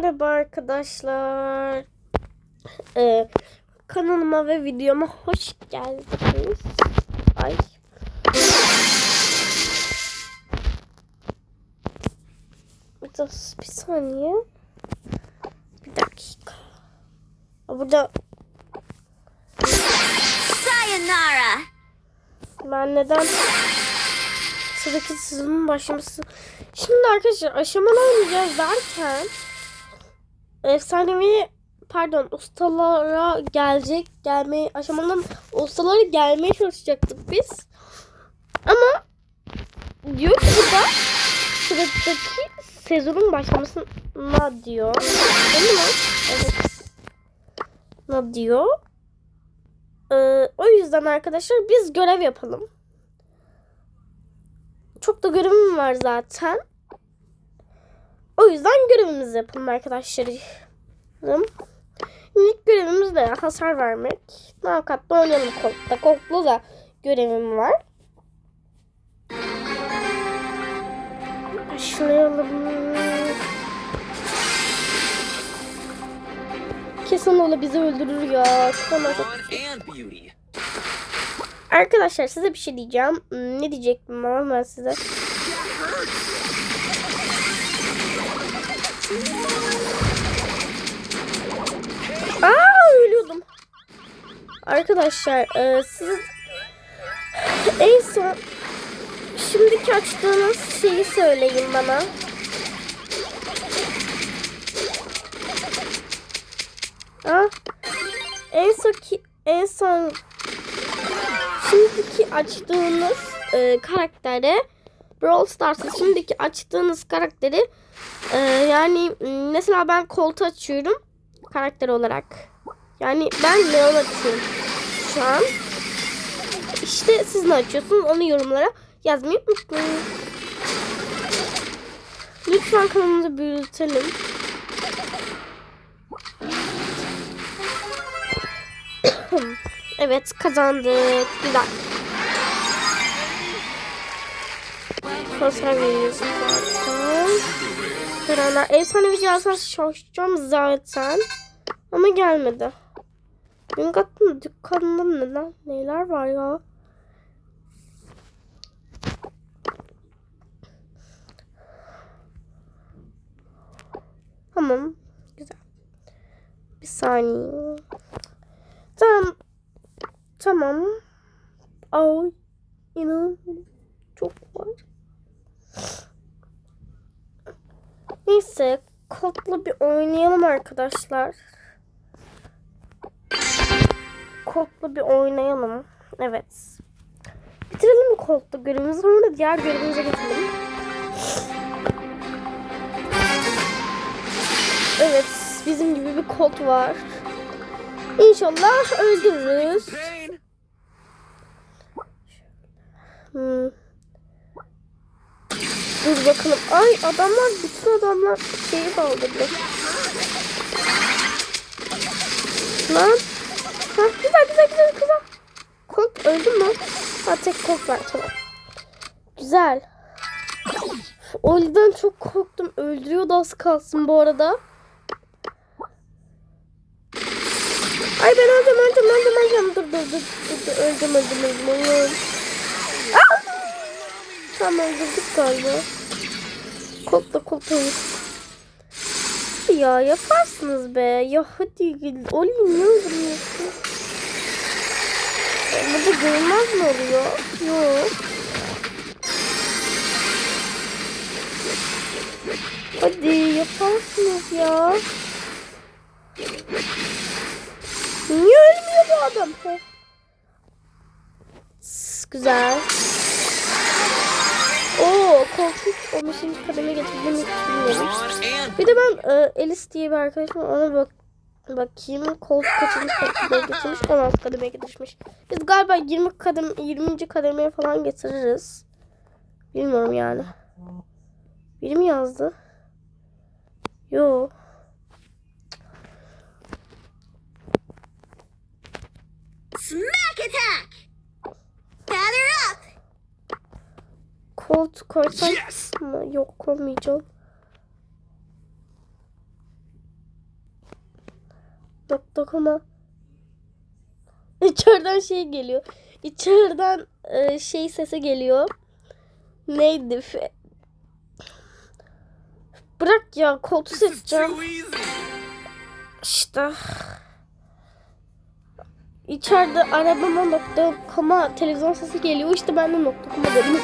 Merhaba arkadaşlar. Ee, kanalıma ve videoma hoş geldiniz. Ay. Bir, de- bir saniye. Bir dakika. Burada Sayonara. ben neden sıradaki sezonun başlaması. Şimdi arkadaşlar aşamalı oynayacağız derken efsanevi pardon ustalara gelecek gelmeye aşamadan ustalara gelmeye çalışacaktık biz. Ama diyor ki burada sıradaki sezonun başlamasına diyor. Değil mi? Evet. Ne diyor? Ee, o yüzden arkadaşlar biz görev yapalım. Çok da görevim var zaten. O yüzden görevimizi yapalım arkadaşlarım. İlk görevimiz de hasar vermek. Navkat'ta oynayalım Colt'ta. Colt'la da görevim var. Başlayalım. Kesin ola bizi öldürür ya. Çok. Arkadaşlar size bir şey diyeceğim. Ne diyecektim ama ben size. Arkadaşlar e, siz en son şimdiki açtığınız şeyi söyleyin bana. Aa, en son ki en son şimdiki açtığınız e, karakteri Brawl Stars'ta şimdiki açtığınız karakteri e, yani mesela ben Colt açıyorum karakter olarak. Yani ben Leon açıyorum şu an. İşte siz ne açıyorsunuz onu yorumlara yazmayı unutmayın. Lütfen kanalımızı büyütelim. Evet kazandık. Güzel. Konser veriyoruz zaten. Sıralar. Efsane videosu çalışacağım zaten. Ama gelmedi. Benim dükkanımda, dükkanımda neler, neler var ya? Tamam. Güzel. Bir saniye. Tamam. Tamam. Ay. İnan. Çok var. Neyse. Kodla bir oynayalım arkadaşlar. Kodla bir oynayalım. Evet. Bitirelim kodla görevimizi sonra diğer görevimize geçelim. Evet. Bizim gibi bir kod var. İnşallah öldürürüz. Hmm. Dur bakalım. Ay adamlar bütün adamlar şeyi kaldırdı. Lan. Ha, güzel güzel güzel güzel. Kok öldü mü? Ha tek kok var tamam. Güzel. O yüzden çok korktum. Öldürüyordu az kalsın bu arada. Ay ben öldüm öldüm öldüm öldüm. Dur dur dur dur, dur. öldüm öldüm öldüm. Aa! Tamam öldürdük galiba. Kolta kolta. Ya yaparsınız be. Ya hadi Oli niye öldürmüyorsun? Burada görünmez mi oluyor? Yok. Hadi yaparsınız ya. Niye ölmüyor bu adam? Güzel. Oo, koltuk o 5. kademe getirdiğimi hiç bilmiyorum. Bir de ben e, Elis diye bir arkadaşım ona bak bakayım. Koltuk kaçıncı kademeye getirmiş? 16 kademeye getirmiş. Biz galiba 20 kadem 20. kademeye falan getiririz. Bilmiyorum yani. Biri mi yazdı? Yo. Smack attack. Gather up. Koltuk koysam yes. mı? Yok koymayacağım. Nokta koma. İçeriden şey geliyor. İçeriden e, şey sesi geliyor. Neydi? Fe- Bırak ya koltuğu seçeceğim. İşte. İçeride arabama nokta koma televizyon sesi geliyor. İşte ben de nokta koma dedim.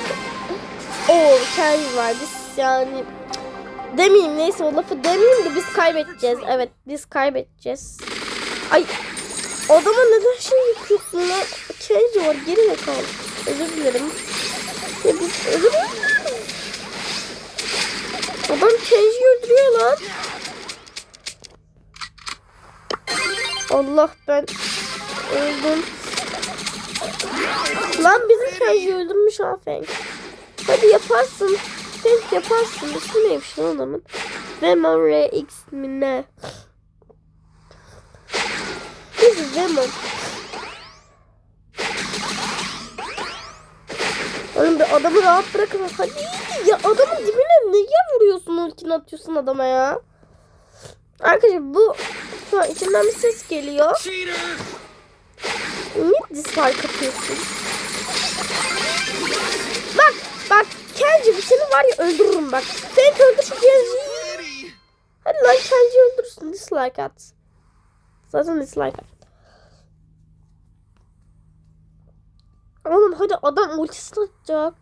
Oo kendi var. Biz yani demeyeyim neyse o lafı demeyeyim de biz kaybedeceğiz. Evet biz kaybedeceğiz. Ay adama neden şey yıkıyorsun lan? Kenji var geri yakalı. Özür dilerim. Ya biz müyüz? Adam Kenji'yi öldürüyor lan. Allah ben öldüm. Lan bizim Kenji öldürmüş ha. Hadi yaparsın. Feng yaparsın. İsmi neymiş lan adamın? Venom RX mi ne? Biz Venom. Oğlum bir adamı rahat bırakın. Hadi ya adamın dibine niye vuruyorsun ultini atıyorsun adama ya? Arkadaşlar bu şu an içinden bir ses geliyor. Niye dislike atıyorsun? Bak bak Kenji bir seni var ya öldürürüm bak. Sen öldür şu Kenji'yi. Hadi lan Kenji'yi öldürürsün dislike at. Zaten dislike at. Oğlum hadi adam ultisini atacak.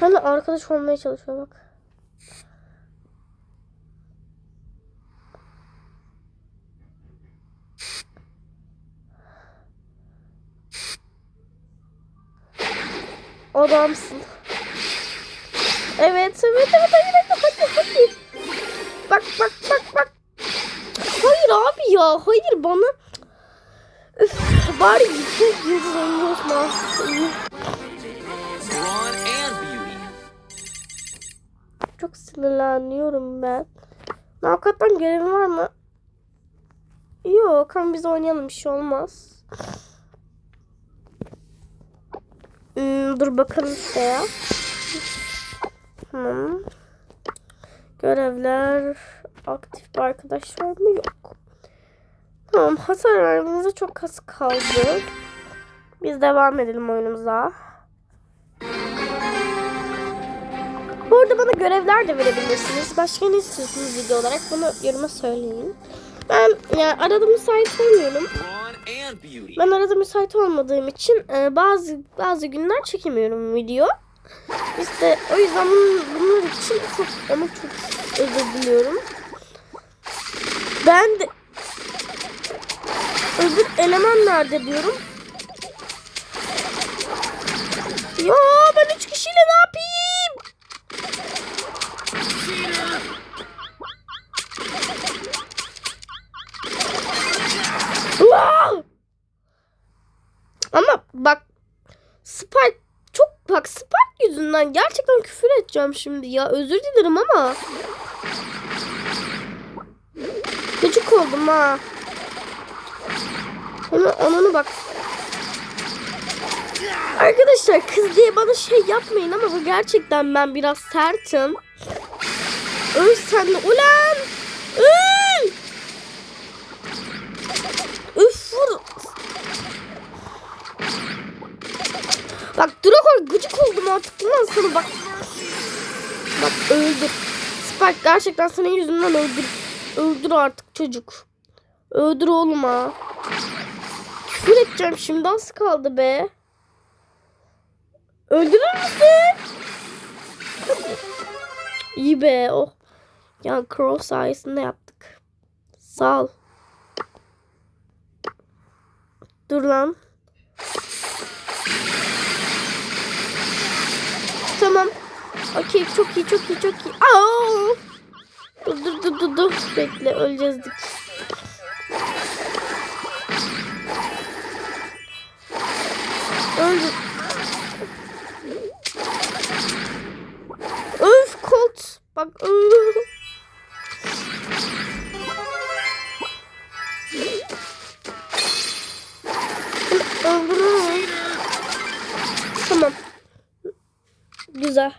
Hala arkadaş olmaya çalışıyor bak. Adamsın. Evet, evet, evet, evet, hadi, hadi. Bak, bak, bak, bak. Hayır abi ya, hayır bana. Üf, bari yüksek yıldız beauty. Çok sinirleniyorum ben. Hakikaten görevin var mı? Yok ama biz oynayalım bir şey olmaz. Hmm, dur bakalım işte ya. Tamam. Görevler. Aktif bir arkadaş var mı? Yok. Tamam hasar vermemize çok az kaldı. Biz devam edelim oyunumuza. Bu arada bana görevler de verebilirsiniz. Başka ne istiyorsunuz video olarak bunu yoruma söyleyin. Ben yani arada müsait olmuyorum. Ben arada müsait olmadığım için e, bazı bazı günler çekemiyorum video. İşte o yüzden bunlar için çok ama çok özür diliyorum. Ben de öbür eleman nerede diyorum. Ya ben üç kişiyle ne yapayım? Ama bak Spike çok bak Spike yüzünden gerçekten küfür edeceğim şimdi ya. Özür dilerim ama. Gıcık oldum ha. Ama ananı bak. Arkadaşlar kız diye bana şey yapmayın ama bu gerçekten ben biraz sertim. Öl sen de ulan. Öl. Üf vur. Bak Draco gıcık oldum artık lan sana bak. Bak öldür. Spike gerçekten senin yüzünden öldür. Öldür artık çocuk. Öldür oğlum ha. Küfür edeceğim şimdi az kaldı be. Öldürür müsün? İyi be oh. Ya Crow sayesinde yaptık. Sağ ol. Dur lan. Tamam. Okey çok iyi çok iyi çok iyi. Aa! Dur dur dur dur dur. Bekle öleceğizdik. Öldü. Öf Colt. Bak. ıı. Öldürürüm. Tamam. Güzel.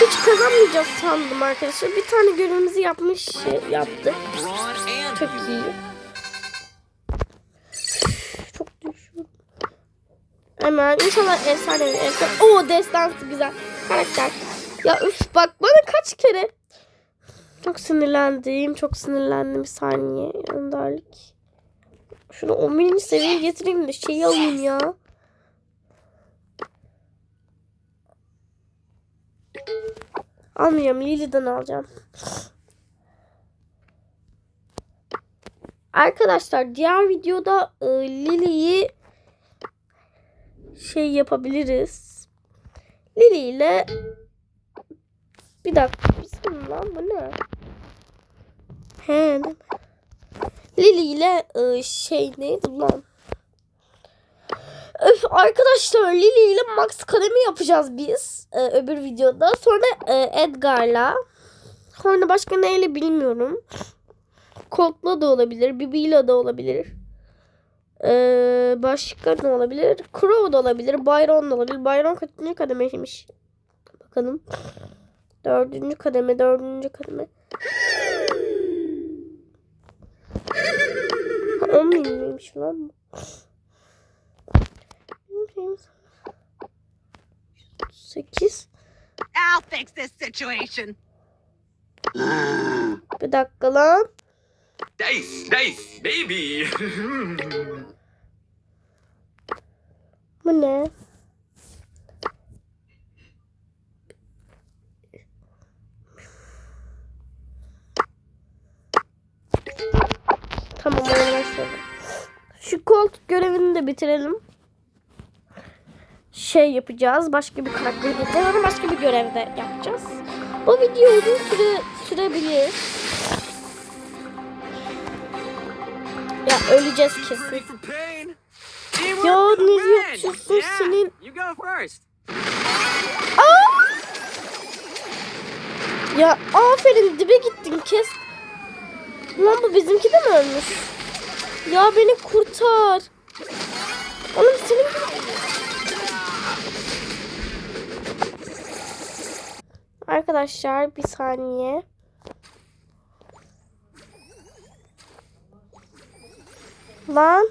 Hiç kazanmayacağız sandım arkadaşlar. Bir tane görevimizi yapmış yaptık. Çok iyi. Çok düşüyorum. Hemen inşallah efsane bir efsane. Oo destansı güzel. Karakter. Ya üf bak bana kaç kere. Çok sinirlendim. Çok sinirlendim. Bir saniye. Önderlik. Şunu 11. seviyeye getireyim de şeyi alayım ya. Almayacağım. Lily'den alacağım. Arkadaşlar diğer videoda e, Lily'yi şey yapabiliriz. Lily ile bir dakika bizim lan bu ne? He. ne? Lily ile e, şey neydi lan? Öf, arkadaşlar Lily ile Max Kademi yapacağız biz e, öbür videoda. Sonra e, Edgar'la. Sonra başka neyle bilmiyorum. Colt'la da olabilir. Bibi'yle de olabilir. Ee, başka ne olabilir? Crow da olabilir. Byron da olabilir. Byron kaçıncı kademeymiş? Bakalım. Dördüncü kademe. Dördüncü kademe. Ha, On bin miymiş lan? Sekiz. I'll fix this situation. Bir dakika lan. Dice, dice, baby. Bu ne? Tamam başladım. Şu koltuk görevini de bitirelim. Şey yapacağız. Başka bir karakteri getireceğiz. Başka bir görevde yapacağız. Bu video uzun süre sürebilir. Ya öleceğiz kesin. Ya ne yapıyorsun senin? First. Ya aferin dibe gittin kes. Lan bu bizimki de mi ölmüş? Ya beni kurtar. Oğlum senin gibi... Arkadaşlar bir saniye. Lan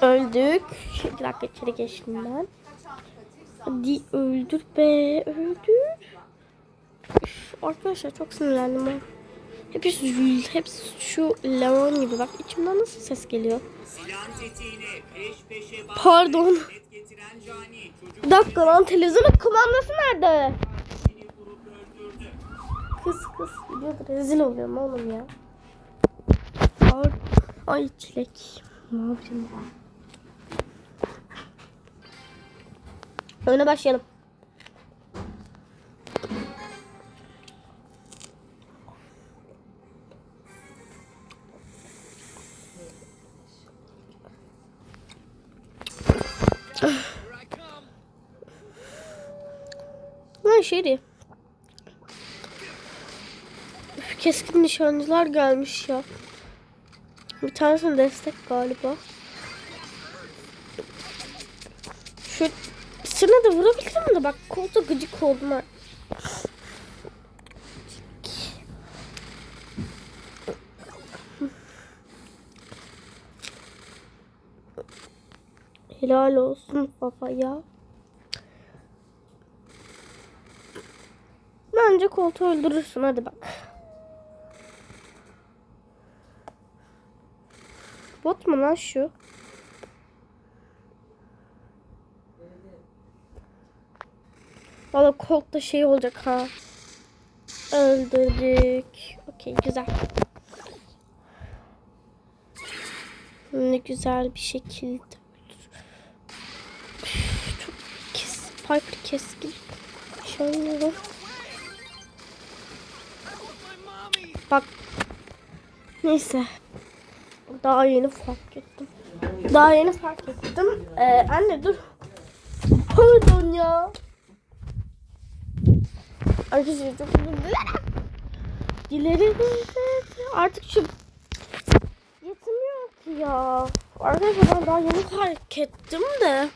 öldük. Bir dakika içeri geçtim ben. Hadi öldür be öldür. Üf, arkadaşlar çok sinirlendim ben. Hepsi, hepsi şu Leon gibi. Bak içimden nasıl ses geliyor. Pardon. Bir dakika lan televizyonun kumandası nerede? Kız kız gidiyordu. Rezil oluyorum oğlum ya. Ay, çilek. Ne yapayım? Öne başlayalım. Lan şeydi. Keskin nişancılar gelmiş ya. Bir tanesine destek galiba. Şu ikisine de vurabilirim de bak kolda gıcık oldum ha. Helal olsun baba ya. Bence koltuğu öldürürsün hadi bak. Bot mu lan şu? Valla koltukta şey olacak ha. Öldürdük. Okey güzel. Ne güzel bir şekilde Çok kes, Piper keskin. Şöyle. Bak. Neyse. Daha yeni fark ettim. Daha yeni fark ettim. Ee, anne dur. Pardon ya. Arkadaşlar çok özür dilerim. Artık şu yetmiyor ki ya. Arkadaşlar ben daha yeni fark ettim de.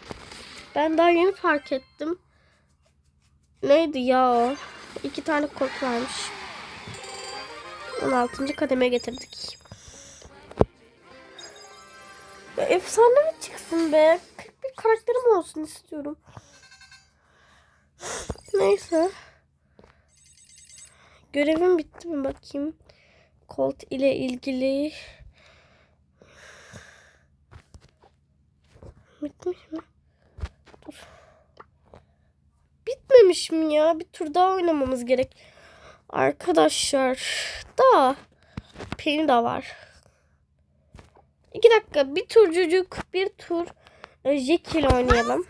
Ben daha yeni fark ettim. Neydi ya? iki tane kork varmış. 16. kademe getirdik. Efsane mi çıksın be? 41 karakterim olsun istiyorum. Neyse. Görevim bitti mi bakayım. Colt ile ilgili. Bitmiş mi? Dur. Bitmemiş mi ya? Bir tur daha oynamamız gerek. Arkadaşlar da Penny de var. İki dakika bir turcucuk bir tur e, Jekyll oynayalım.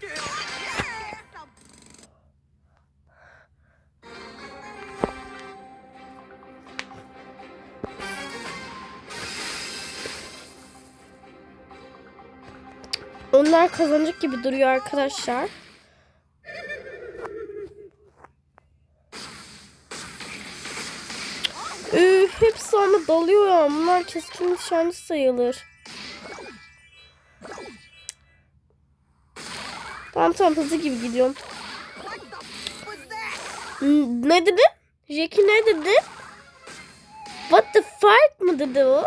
Onlar kazanacak gibi duruyor arkadaşlar. Üf, hepsi ama dalıyor. Bunlar keskin nişancı sayılır. Tamam tamam hızlı gibi gidiyorum. Ne dedi? Jackie ne dedi? What the fuck mı dedi o?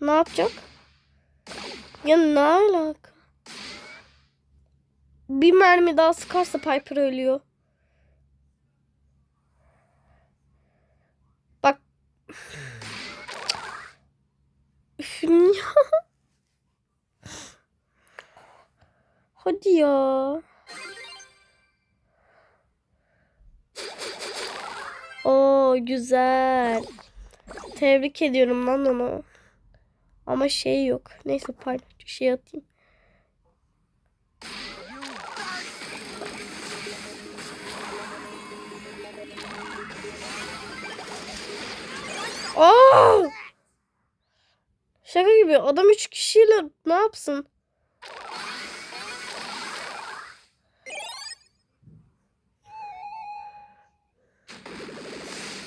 Ne yapacak? Ya ne alaka? Bir mermi daha sıkarsa Piper ölüyor. Bak. Üf, ya. Hadi ya. Oo güzel. Tebrik ediyorum lan onu. Ama şey yok. Neyse pardon şey atayım. Aa! Şaka gibi adam üç kişiyle ne yapsın?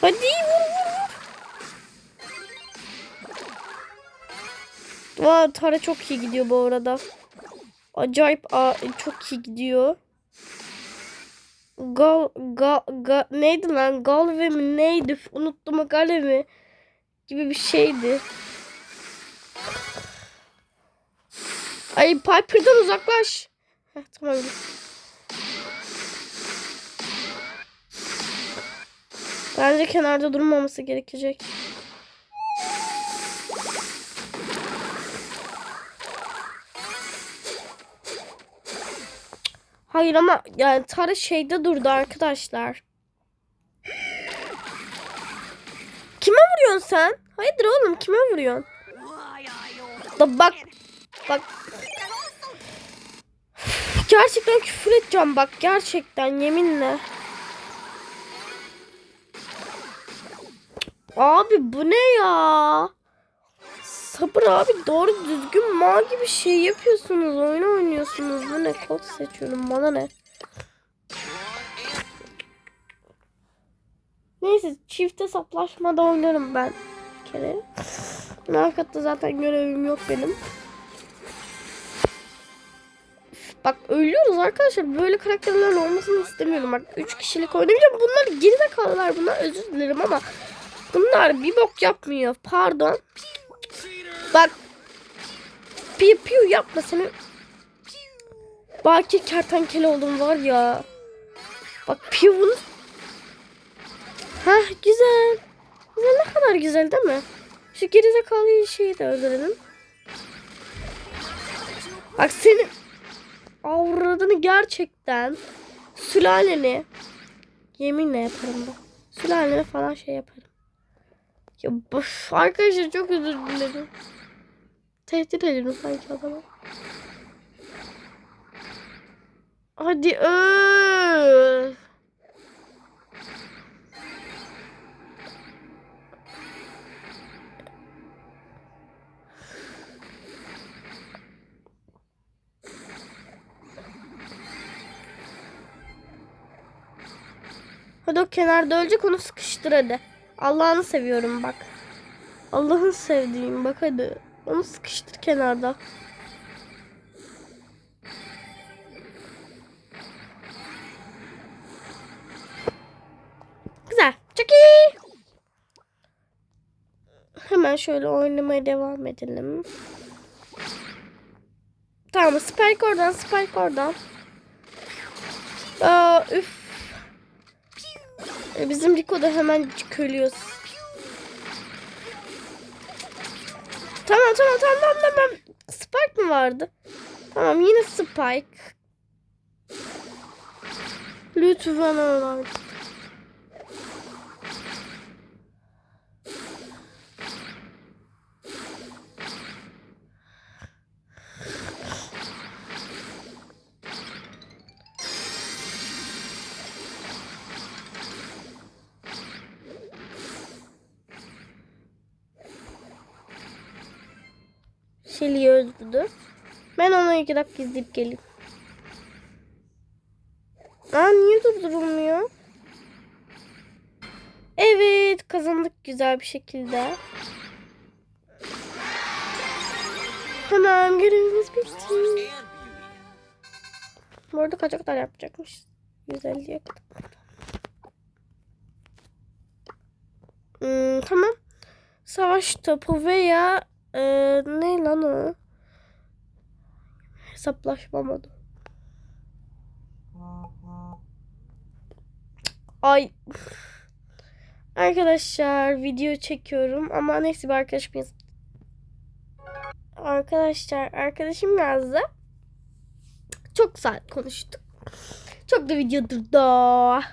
Hadi vur vur vur. Aa, Tara çok iyi gidiyor bu arada. Acayip aa, çok iyi gidiyor. Gal, gal, gal, neydi lan? Galve mi neydi? Unuttum o Gale mi? Gibi bir şeydi. Ay Piper'dan uzaklaş. Heh, tamam. Bence kenarda durmaması gerekecek. Hayır ama yani Tara şeyde durdu arkadaşlar. Kime vuruyorsun sen? Hayırdır oğlum kime vuruyorsun? Da bak bak gerçekten küfür edeceğim bak gerçekten yeminle. Abi bu ne ya? Sabır abi doğru düzgün mal gibi şey yapıyorsunuz. Oyun oynuyorsunuz. Bu ne? Kod seçiyorum. Bana ne? Neyse çift hesaplaşmada oynarım ben. Bir kere. Narkatta zaten görevim yok benim. Bak ölüyoruz arkadaşlar. Böyle karakterlerin olmasını istemiyorum. Bak 3 kişilik oynayacağım. Bunlar gerizekalılar bunlar. Özür dilerim ama bunlar bir bok yapmıyor. Pardon. Bak. Piu piu yapma seni. Baki kertenkele oldum var ya. Bak piu'nun. Hah güzel. Güzel ne kadar güzel değil mi? Şu gerizekalı şeyi de öldürelim. Bak senin avradını gerçekten sülaleni yeminle yaparım bak. Sülaleni falan şey yaparım. Ya boş arkadaşlar çok özür dilerim. Tehdit ediyorum sanki adama. Hadi öl. Kenarda ölecek onu sıkıştır hadi. Allah'ını seviyorum bak. Allah'ın sevdiğim bak hadi. Onu sıkıştır kenarda. Güzel. Çok iyi. Hemen şöyle oynamaya devam edelim. Tamam Spike oradan Spike oradan. Aa, üf e, Bizim Rico da hemen ölüyor. Tamam tamam tamam tamam. Spike mi vardı? Tamam yine Spike. Lütfen oradan. Öldürdü. Ben ona iki dakika izleyip geleyim. Aa niye durdurulmuyor? Evet kazandık güzel bir şekilde. Hemen görevimiz bitti. Bu arada kaç kadar yapacakmış? 150'ye kadar. Hmm, tamam. Savaş topu veya e, ne lan o? Hesaplaşma modu. Ay. Arkadaşlar video çekiyorum ama neyse bir arkadaşım yaz. Arkadaşlar arkadaşım yazdı. Çok saat konuştuk. Çok da video durdu.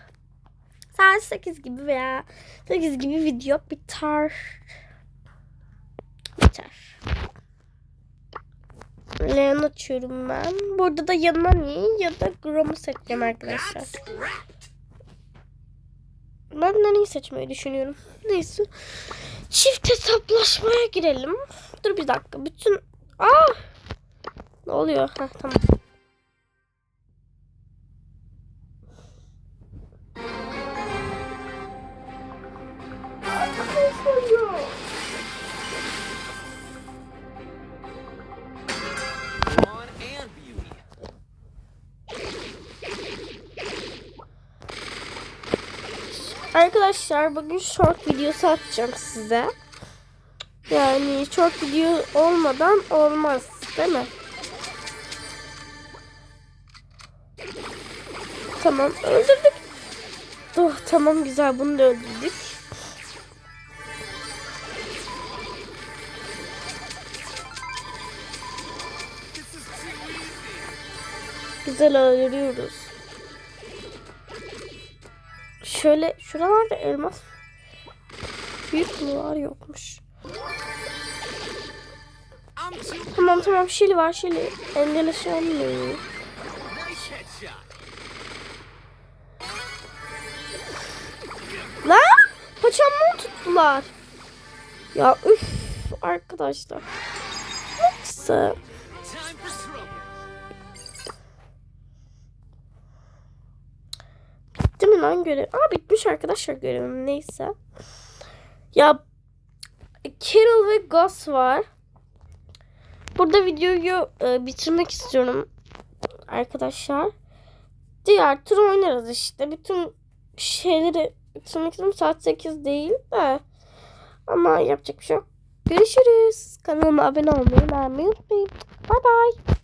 Saat 8 gibi veya 8 gibi video biter. Biter. Leon açıyorum ben. Burada da yanına Nani ya da Grom'u seçeceğim arkadaşlar. Ben Nani'yi seçmeyi düşünüyorum. Neyse. Çift hesaplaşmaya girelim. Dur bir dakika. Bütün... Aa! Ne oluyor? Heh, tamam. Brawn Arkadaşlar bugün short videosu atacağım size. Yani short video olmadan olmaz değil mi? Tamam öldürdük. Oh, tamam güzel bunu da öldürdük. Güzel öldürüyoruz. Şöyle şuralarda elmas büyük mü var yokmuş. Tamam tamam Şili var Şili. Nice headshot. Lan paçamdan tuttular. Ya üf arkadaşlar. Neyse. Lan görev? Aa bitmiş arkadaşlar görevim neyse. Ya Carol ve Gus var. Burada videoyu e, bitirmek istiyorum arkadaşlar. Diğer tur oynarız işte. Bütün şeyleri bitirmek istiyorum. Saat 8 değil de. Ama yapacak bir şey yok. Görüşürüz. Kanalıma abone olmayı, beğenmeyi unutmayın. Bay bay.